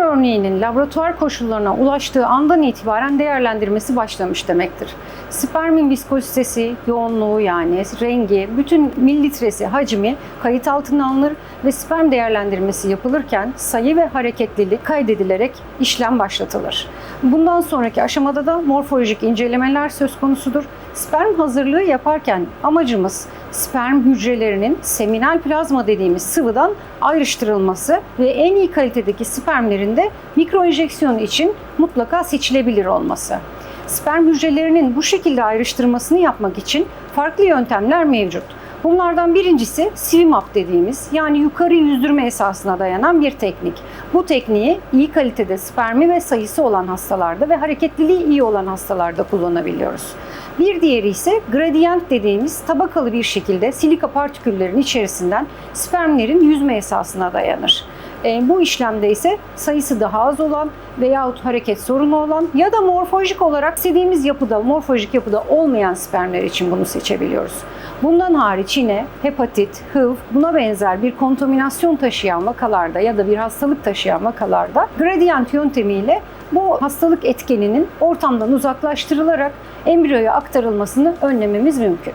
örneğinin laboratuvar koşullarına ulaştığı andan itibaren değerlendirmesi başlamış demektir. Spermin viskozitesi, yoğunluğu yani rengi, bütün mililitresi, hacmi kayıt altına alınır ve sperm değerlendirmesi yapılırken sayı ve hareketlilik kaydedilerek işlem başlatılır. Bundan sonraki aşamada da morfolojik incelemeler söz konusudur. Sperm hazırlığı yaparken amacımız sperm hücrelerinin seminal plazma dediğimiz sıvıdan ayrıştırılması ve en iyi kalitedeki spermlerin de mikroenjeksiyon için mutlaka seçilebilir olması. Sperm hücrelerinin bu şekilde ayrıştırmasını yapmak için farklı yöntemler mevcut. Bunlardan birincisi swim-up dediğimiz yani yukarı yüzdürme esasına dayanan bir teknik. Bu tekniği iyi kalitede spermi ve sayısı olan hastalarda ve hareketliliği iyi olan hastalarda kullanabiliyoruz. Bir diğeri ise gradient dediğimiz tabakalı bir şekilde silika partiküllerin içerisinden spermlerin yüzme esasına dayanır. E, bu işlemde ise sayısı daha az olan veyahut hareket sorunu olan ya da morfolojik olarak istediğimiz yapıda, morfolojik yapıda olmayan spermler için bunu seçebiliyoruz. Bundan hariç yine hepatit, HIV, buna benzer bir kontaminasyon taşıyan vakalarda ya da bir hastalık taşıyan vakalarda gradient yöntemiyle bu hastalık etkeninin ortamdan uzaklaştırılarak embriyoya aktarılmasını önlememiz mümkün.